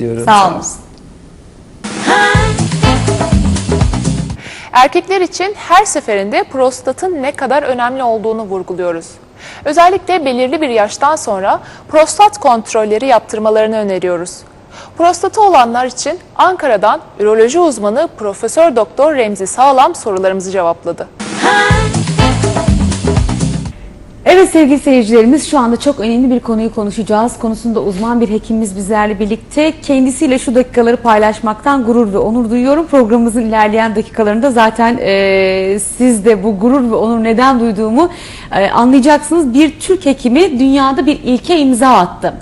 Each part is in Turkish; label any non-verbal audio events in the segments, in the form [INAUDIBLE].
diyorum. Sağ olun. Erkekler için her seferinde prostatın ne kadar önemli olduğunu vurguluyoruz. Özellikle belirli bir yaştan sonra prostat kontrolleri yaptırmalarını öneriyoruz. Prostatı olanlar için Ankara'dan üroloji uzmanı Profesör Doktor Remzi Sağlam sorularımızı cevapladı. Evet sevgili seyircilerimiz şu anda çok önemli bir konuyu konuşacağız. Konusunda uzman bir hekimimiz bizlerle birlikte. Kendisiyle şu dakikaları paylaşmaktan gurur ve onur duyuyorum. Programımızın ilerleyen dakikalarında zaten e, siz de bu gurur ve onur neden duyduğumu e, anlayacaksınız. Bir Türk hekimi dünyada bir ilke imza attı.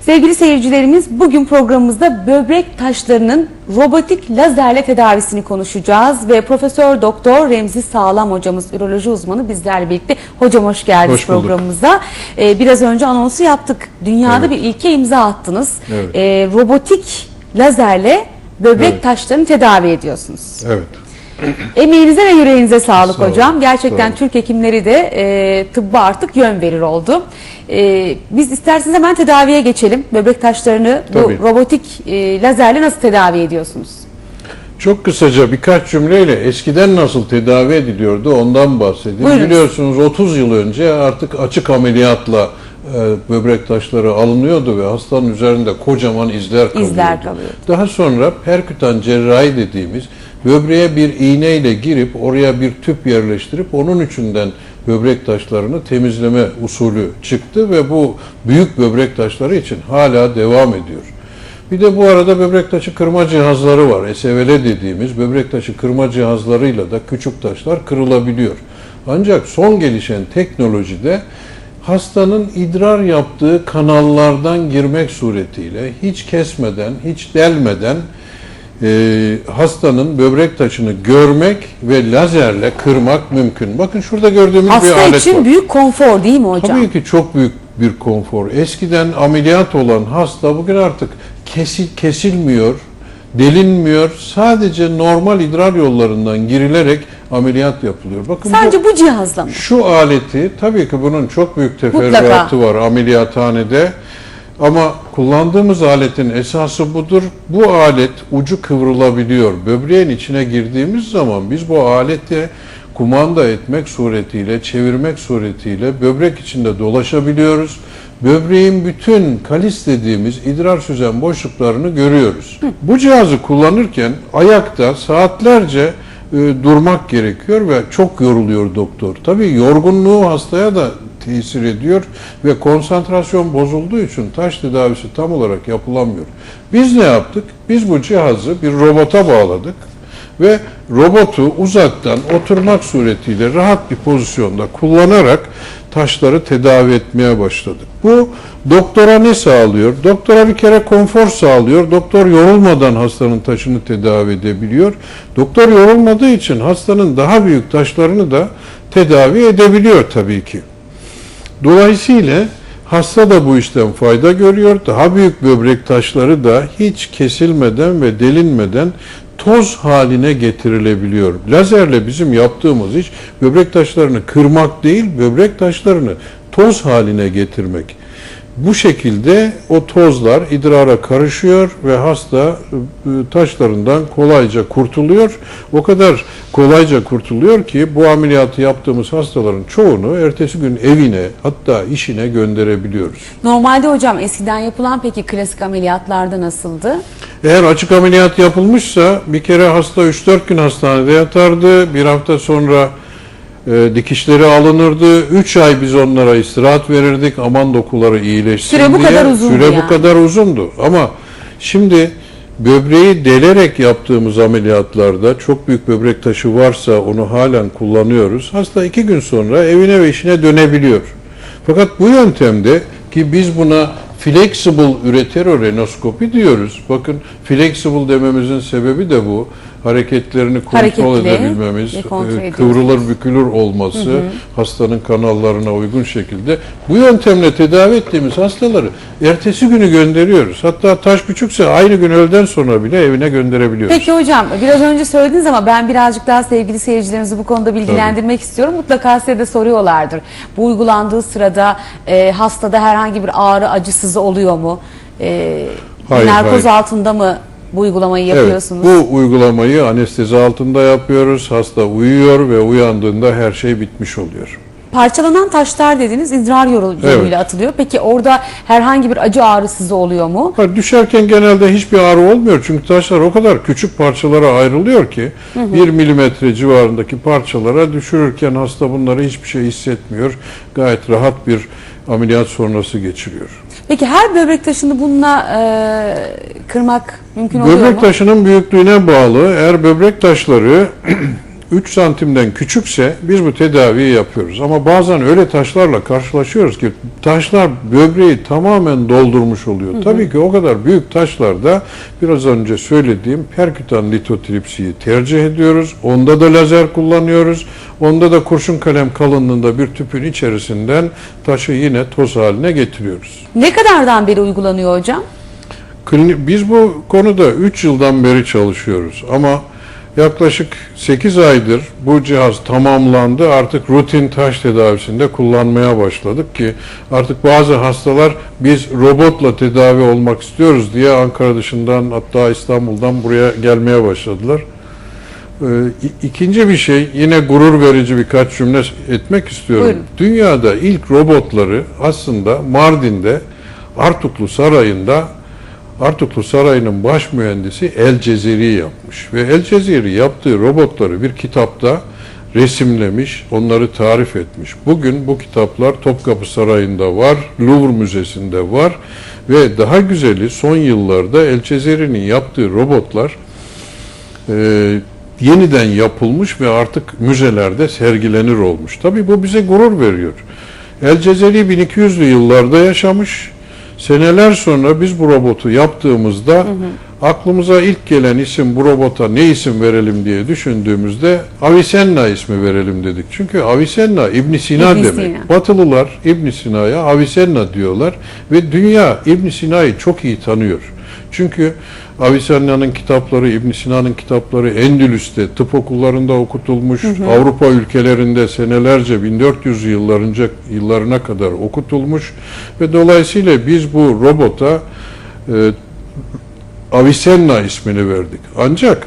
Sevgili seyircilerimiz bugün programımızda böbrek taşlarının robotik lazerle tedavisini konuşacağız ve Profesör Doktor Remzi Sağlam hocamız üroloji uzmanı bizlerle birlikte. Hocam hoş geldiniz Hoş bulduk. programımıza. Ee, biraz önce anonsu yaptık. Dünyada Evet. bir ilke imza attınız. Evet. Ee, robotik lazerle böbrek Evet. taşlarını tedavi ediyorsunuz. Evet. Emeğinize ve yüreğinize sağlık Sağ hocam. Gerçekten sağ. Türk hekimleri de e, tıbba artık yön verir oldu. E, biz isterseniz hemen tedaviye geçelim. Böbrek taşlarını Tabii. bu robotik e, lazerle nasıl tedavi ediyorsunuz? Çok kısaca birkaç cümleyle eskiden nasıl tedavi ediliyordu ondan bahsedeyim. Buyurun. Biliyorsunuz 30 yıl önce artık açık ameliyatla e, böbrek taşları alınıyordu ve hastanın üzerinde kocaman izler kalıyordu. İzler kalıyordu. Daha sonra perkütan cerrahi dediğimiz böbreğe bir iğneyle girip oraya bir tüp yerleştirip onun içinden böbrek taşlarını temizleme usulü çıktı ve bu büyük böbrek taşları için hala devam ediyor. Bir de bu arada böbrek taşı kırma cihazları var. SVL dediğimiz böbrek taşı kırma cihazlarıyla da küçük taşlar kırılabiliyor. Ancak son gelişen teknolojide hastanın idrar yaptığı kanallardan girmek suretiyle hiç kesmeden, hiç delmeden e, hastanın böbrek taşını görmek ve lazerle kırmak mümkün. Bakın şurada gördüğümüz bir Hasta alet için var. büyük konfor değil mi hocam? Tabii ki çok büyük bir konfor. Eskiden ameliyat olan hasta bugün artık kesil, kesilmiyor, delinmiyor. Sadece normal idrar yollarından girilerek ameliyat yapılıyor. Bakın bu, Sadece bu cihazla mı? şu aleti tabii ki bunun çok büyük Mutlaka. teferruatı var ameliyathanede. Ama kullandığımız aletin esası budur. Bu alet ucu kıvrılabiliyor. Böbreğin içine girdiğimiz zaman biz bu aleti kumanda etmek suretiyle, çevirmek suretiyle böbrek içinde dolaşabiliyoruz. Böbreğin bütün kalis dediğimiz idrar süzen boşluklarını görüyoruz. Bu cihazı kullanırken ayakta saatlerce e, durmak gerekiyor ve çok yoruluyor doktor. Tabii yorgunluğu hastaya da tesir ediyor ve konsantrasyon bozulduğu için taş tedavisi tam olarak yapılamıyor. Biz ne yaptık? Biz bu cihazı bir robota bağladık ve robotu uzaktan oturmak suretiyle rahat bir pozisyonda kullanarak taşları tedavi etmeye başladık. Bu doktora ne sağlıyor? Doktora bir kere konfor sağlıyor. Doktor yorulmadan hastanın taşını tedavi edebiliyor. Doktor yorulmadığı için hastanın daha büyük taşlarını da tedavi edebiliyor tabii ki. Dolayısıyla hasta da bu işten fayda görüyor. Daha büyük böbrek taşları da hiç kesilmeden ve delinmeden toz haline getirilebiliyor. Lazerle bizim yaptığımız iş böbrek taşlarını kırmak değil, böbrek taşlarını toz haline getirmek. Bu şekilde o tozlar idrara karışıyor ve hasta e, taşlarından kolayca kurtuluyor. O kadar kolayca kurtuluyor ki bu ameliyatı yaptığımız hastaların çoğunu ertesi gün evine hatta işine gönderebiliyoruz. Normalde hocam eskiden yapılan peki klasik ameliyatlarda nasıldı? Eğer açık ameliyat yapılmışsa bir kere hasta 3-4 gün hastanede yatardı. Bir hafta sonra e, dikişleri alınırdı. 3 ay biz onlara istirahat verirdik. Aman dokuları iyileşsin Süre bu diye. kadar uzundu Süre yani. bu kadar uzundu. Ama şimdi böbreği delerek yaptığımız ameliyatlarda çok büyük böbrek taşı varsa onu halen kullanıyoruz. Hasta 2 gün sonra evine ve işine dönebiliyor. Fakat bu yöntemde ki biz buna flexible ureterorenoskopi diyoruz. Bakın flexible dememizin sebebi de bu. Hareketlerini kontrol Hareketli edebilmemiz, ve kontrol e, ediyoruz. kıvrılır bükülür olması, hastanın kanallarına uygun şekilde. Bu yöntemle tedavi ettiğimiz hastaları ertesi günü gönderiyoruz. Hatta taş küçükse aynı gün öğleden sonra bile evine gönderebiliyoruz. Peki hocam biraz önce söylediniz ama ben birazcık daha sevgili seyircilerimizi bu konuda bilgilendirmek istiyorum. Mutlaka size de soruyorlardır. Bu uygulandığı sırada e, hastada herhangi bir ağrı acısızı oluyor mu? E, Hayır, Narkoz hayır. altında mı bu uygulamayı yapıyorsunuz? Evet, bu uygulamayı anestezi altında yapıyoruz. Hasta uyuyor ve uyandığında her şey bitmiş oluyor. Parçalanan taşlar dediniz idrar yolu- Evet. yoluyla atılıyor. Peki orada herhangi bir acı ağrısızı oluyor mu? Ha, düşerken genelde hiçbir ağrı olmuyor çünkü taşlar o kadar küçük parçalara ayrılıyor ki bir milimetre civarındaki parçalara düşürürken hasta bunları hiçbir şey hissetmiyor. Gayet rahat bir ameliyat sonrası geçiriyor. Peki her böbrek taşını bununla e, kırmak mümkün oluyor mu? Böbrek taşının büyüklüğüne bağlı eğer böbrek taşları [CLEARS THROAT] 3 santimden küçükse biz bu tedaviyi yapıyoruz. Ama bazen öyle taşlarla karşılaşıyoruz ki taşlar böbreği tamamen doldurmuş oluyor. Tabii ki o kadar büyük taşlarda biraz önce söylediğim perkütan litotripsiyi tercih ediyoruz. Onda da lazer kullanıyoruz. Onda da kurşun kalem kalınlığında bir tüpün içerisinden taşı yine toz haline getiriyoruz. Ne kadardan beri uygulanıyor hocam? Klinik, biz bu konuda 3 yıldan beri çalışıyoruz ama yaklaşık 8 aydır bu cihaz tamamlandı. Artık rutin taş tedavisinde kullanmaya başladık ki artık bazı hastalar biz robotla tedavi olmak istiyoruz diye Ankara dışından hatta İstanbul'dan buraya gelmeye başladılar. Ee, İkinci bir şey yine gurur verici birkaç cümle etmek istiyorum. Buyurun. Dünyada ilk robotları aslında Mardin'de Artuklu Sarayı'nda Artuklu Sarayı'nın baş mühendisi El Cezeri yapmış. Ve El Cezeri yaptığı robotları bir kitapta resimlemiş, onları tarif etmiş. Bugün bu kitaplar Topkapı Sarayı'nda var, Louvre Müzesi'nde var ve daha güzeli son yıllarda El Cezeri'nin yaptığı robotlar e, yeniden yapılmış ve artık müzelerde sergilenir olmuş. Tabii bu bize gurur veriyor. El Cezeri 1200'lü yıllarda yaşamış. Seneler sonra biz bu robotu yaptığımızda aklımıza ilk gelen isim bu robota ne isim verelim diye düşündüğümüzde Avicenna ismi verelim dedik. Çünkü Avicenna İbn Sina İbn demek. Sina. Batılılar İbn Sina'ya Avicenna diyorlar ve dünya İbn Sina'yı çok iyi tanıyor. Çünkü Avicenna'nın kitapları, İbn Sina'nın kitapları Endülüs'te tıp okullarında okutulmuş, Avrupa ülkelerinde senelerce 1400 yıllarınca yıllarına kadar okutulmuş ve dolayısıyla biz bu robota e, Avicenna ismini verdik. Ancak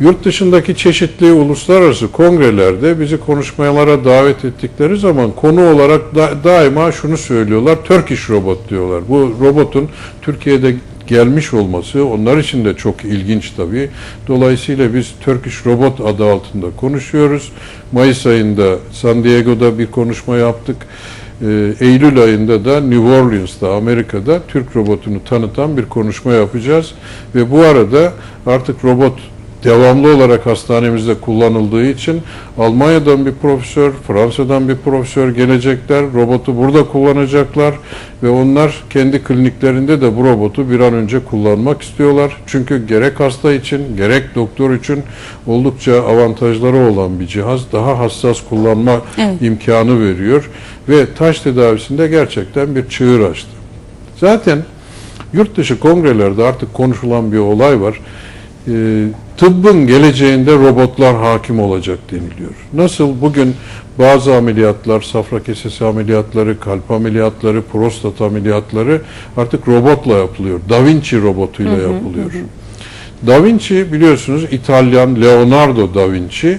yurt dışındaki çeşitli uluslararası kongrelerde bizi konuşmalara davet ettikleri zaman konu olarak da, daima şunu söylüyorlar. Turkish robot diyorlar. Bu robotun Türkiye'de gelmiş olması onlar için de çok ilginç tabii. Dolayısıyla biz Turkish Robot adı altında konuşuyoruz. Mayıs ayında San Diego'da bir konuşma yaptık. Ee, Eylül ayında da New Orleans'ta Amerika'da Türk robotunu tanıtan bir konuşma yapacağız ve bu arada artık robot devamlı olarak hastanemizde kullanıldığı için Almanya'dan bir profesör, Fransa'dan bir profesör gelecekler, robotu burada kullanacaklar ve onlar kendi kliniklerinde de bu robotu bir an önce kullanmak istiyorlar. Çünkü gerek hasta için, gerek doktor için oldukça avantajları olan bir cihaz, daha hassas kullanma Evet. imkanı veriyor ve taş tedavisinde gerçekten bir çığır açtı. Zaten yurt dışı kongrelerde artık konuşulan bir olay var. Ee, tıbbın geleceğinde robotlar hakim olacak deniliyor. Nasıl bugün bazı ameliyatlar, safra kesesi ameliyatları, kalp ameliyatları, prostat ameliyatları artık robotla yapılıyor. Da Vinci robotuyla yapılıyor. Da Vinci biliyorsunuz İtalyan Leonardo da Vinci.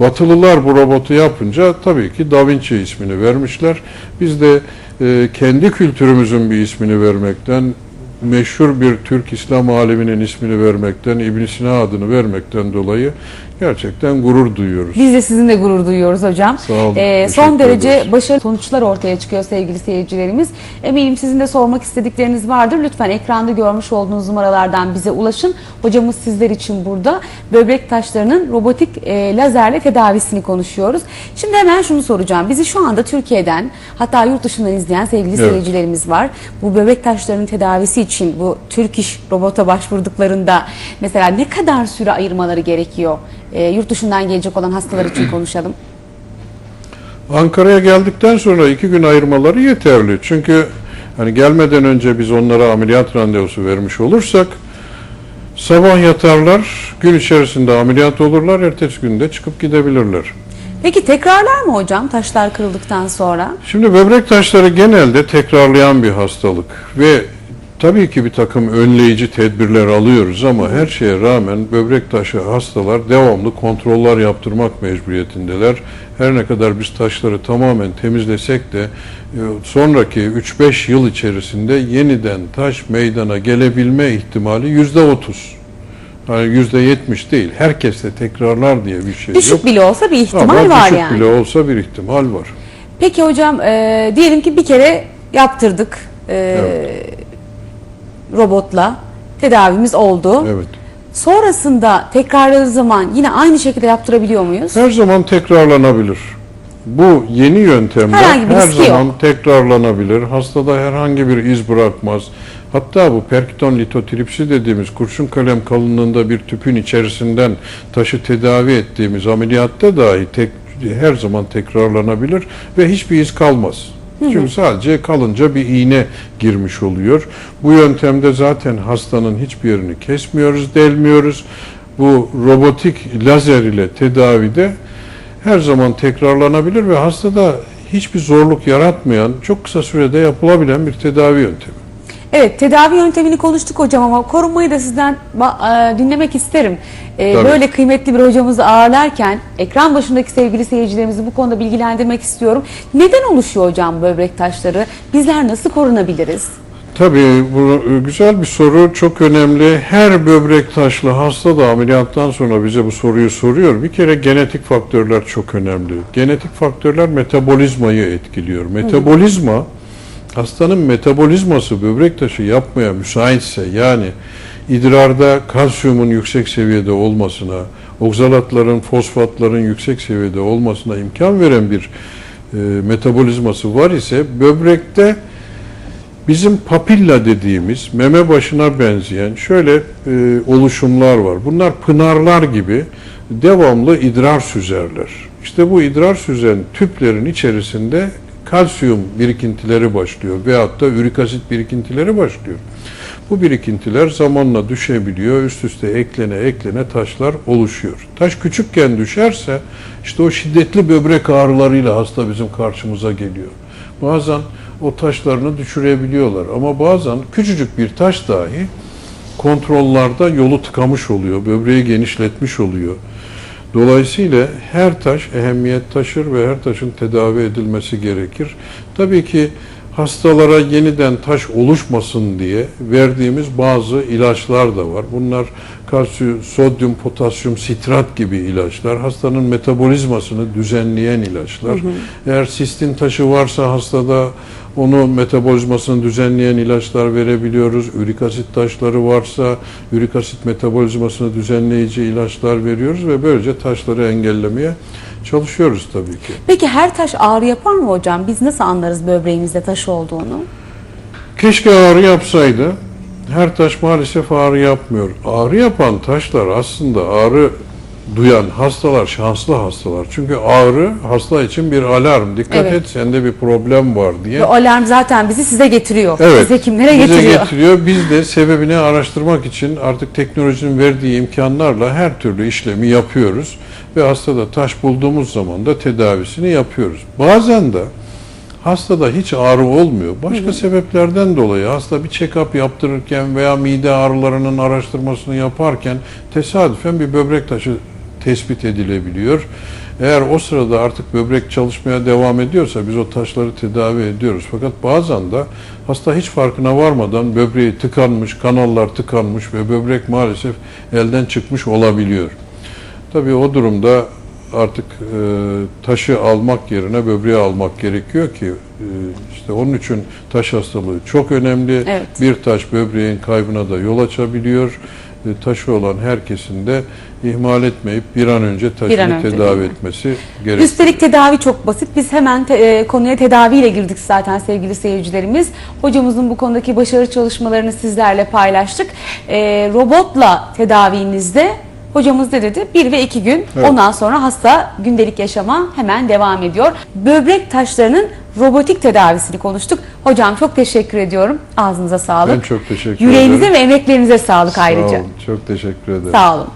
Batılılar bu robotu yapınca tabii ki Da Vinci ismini vermişler. Biz de e, kendi kültürümüzün bir ismini vermekten, meşhur bir Türk İslam aliminin ismini vermekten, İbn Sina adını vermekten dolayı gerçekten gurur duyuyoruz. Biz de sizinle gurur duyuyoruz hocam. Sağ olun, Ee, son derece ederiz. başarılı sonuçlar ortaya çıkıyor sevgili seyircilerimiz. Eminim sizin de sormak istedikleriniz vardır. Lütfen ekranda görmüş olduğunuz numaralardan bize ulaşın. Hocamız sizler için burada. Böbrek taşlarının robotik e, lazerle tedavisini konuşuyoruz. Şimdi hemen şunu soracağım. Bizi şu anda Türkiye'den hatta yurt dışından izleyen sevgili Evet. seyircilerimiz var. Bu böbrek taşlarının tedavisi için bu Türk iş robota başvurduklarında mesela ne kadar süre ayırmaları gerekiyor? E, yurt dışından gelecek olan hastalar için konuşalım. Ankara'ya geldikten sonra iki gün ayırmaları yeterli. Çünkü hani gelmeden önce biz onlara ameliyat randevusu vermiş olursak sabah yatarlar, gün içerisinde ameliyat olurlar, ertesi günde çıkıp gidebilirler. Peki tekrarlar mı hocam taşlar kırıldıktan sonra? Şimdi böbrek taşları genelde tekrarlayan bir hastalık ve Tabii ki bir takım önleyici tedbirler alıyoruz ama her şeye rağmen böbrek taşı hastalar devamlı kontroller yaptırmak mecburiyetindeler. Her ne kadar biz taşları tamamen temizlesek de e, sonraki 3-5 yıl içerisinde yeniden taş meydana gelebilme ihtimali %30. Yani %70 değil. Herkeste tekrarlar diye bir şey Düşük yok. bile olsa bir ihtimal Ama var düşük yani. bile olsa bir ihtimal var. Peki hocam e, diyelim ki bir kere yaptırdık e, robotla tedavimiz oldu. Evet. Sonrasında tekrarladığı zaman yine aynı şekilde yaptırabiliyor muyuz? Her zaman tekrarlanabilir. Bu yeni yöntemler Herhangi bir her zaman yok. tekrarlanabilir. Hastada herhangi bir iz bırakmaz. Hatta bu perkiton litotripsi dediğimiz kurşun kalem kalınlığında bir tüpün içerisinden taşı tedavi ettiğimiz ameliyatta dahi tek, her zaman tekrarlanabilir ve hiçbir iz kalmaz. Çünkü sadece kalınca bir iğne girmiş oluyor. Bu yöntemde zaten hastanın hiçbir yerini kesmiyoruz, delmiyoruz. Bu robotik lazer ile tedavide her zaman tekrarlanabilir ve hastada hiçbir zorluk yaratmayan, çok kısa sürede yapılabilen bir tedavi yöntemi. Evet tedavi yöntemini konuştuk hocam ama korunmayı da sizden e, dinlemek isterim. E, Tabii. böyle kıymetli bir hocamızı ağırlarken ekran başındaki sevgili seyircilerimizi bu konuda bilgilendirmek istiyorum. Neden oluşuyor hocam böbrek taşları? Bizler nasıl korunabiliriz? Tabii bu e, güzel bir soru, çok önemli. Her böbrek taşlı hasta da ameliyattan sonra bize bu soruyu soruyor. Bir kere genetik faktörler çok önemli. Genetik faktörler metabolizmayı etkiliyor. Metabolizma, hastanın metabolizması böbrek taşı yapmaya müsaitse yani idrarda kalsiyumun yüksek seviyede olmasına, oksalatların, fosfatların yüksek seviyede olmasına imkan veren bir e, metabolizması var ise böbrekte Bizim papilla dediğimiz meme başına benzeyen şöyle e, oluşumlar var. Bunlar pınarlar gibi devamlı idrar süzerler. İşte bu idrar süzen tüplerin içerisinde kalsiyum birikintileri başlıyor veyahut da ürik asit birikintileri başlıyor. Bu birikintiler zamanla düşebiliyor, üst üste eklene eklene taşlar oluşuyor. Taş küçükken düşerse işte o şiddetli böbrek ağrılarıyla hasta bizim karşımıza geliyor. Bazen o taşlarını düşürebiliyorlar ama bazen küçücük bir taş dahi kontrollerde yolu tıkamış oluyor, böbreği genişletmiş oluyor. Dolayısıyla her taş ehemmiyet taşır ve her taşın tedavi edilmesi gerekir. Tabii ki hastalara yeniden taş oluşmasın diye verdiğimiz bazı ilaçlar da var. Bunlar kalsiyum, sodyum, potasyum, sitrat gibi ilaçlar. Hastanın metabolizmasını düzenleyen ilaçlar. Eğer sistin taşı varsa hastada onu metabolizmasını düzenleyen ilaçlar verebiliyoruz. Ürik asit taşları varsa ürik asit metabolizmasını düzenleyici ilaçlar veriyoruz ve böylece taşları engellemeye çalışıyoruz tabii ki. Peki her taş ağrı yapar mı hocam? Biz nasıl anlarız böbreğimizde taş olduğunu? Keşke ağrı yapsaydı. Her taş maalesef ağrı yapmıyor. Ağrı yapan taşlar aslında ağrı duyan hastalar şanslı hastalar. Çünkü ağrı hasta için bir alarm. Dikkat Evet. et sende bir problem var diye. Ve alarm zaten bizi size getiriyor. Evet. Biz hekimlere bize getiriyor. getiriyor. Biz de sebebini araştırmak için artık teknolojinin verdiği imkanlarla her türlü işlemi yapıyoruz. Ve hastada taş bulduğumuz zaman da tedavisini yapıyoruz. Bazen de hastada hiç ağrı olmuyor. Başka sebeplerden dolayı hasta bir check-up yaptırırken veya mide ağrılarının araştırmasını yaparken tesadüfen bir böbrek taşı tespit edilebiliyor. Eğer o sırada artık böbrek çalışmaya devam ediyorsa biz o taşları tedavi ediyoruz. Fakat bazen de hasta hiç farkına varmadan böbreği tıkanmış, kanallar tıkanmış ve böbrek maalesef elden çıkmış olabiliyor. Tabii o durumda artık e, taşı almak yerine böbreği almak gerekiyor ki e, işte onun için taş hastalığı çok önemli. Evet. Bir taş böbreğin kaybına da yol açabiliyor. E, taşı olan herkesin de ihmal etmeyip bir an önce taşını an önce, tedavi etmesi gerekiyor. Üstelik tedavi çok basit. Biz hemen te- e, konuya tedaviyle girdik zaten sevgili seyircilerimiz. Hocamızın bu konudaki başarı çalışmalarını sizlerle paylaştık. E, robotla tedavinizde hocamız ne dedi? Bir ve iki gün. Evet. Ondan sonra hasta gündelik yaşama hemen devam ediyor. Böbrek taşlarının robotik tedavisini konuştuk. Hocam çok teşekkür ediyorum. Ağzınıza sağlık. Ben çok teşekkür Yüreğinize ederim. ve emeklerinize sağlık ayrıca. Sağ olun. Çok teşekkür ederim. Sağ olun.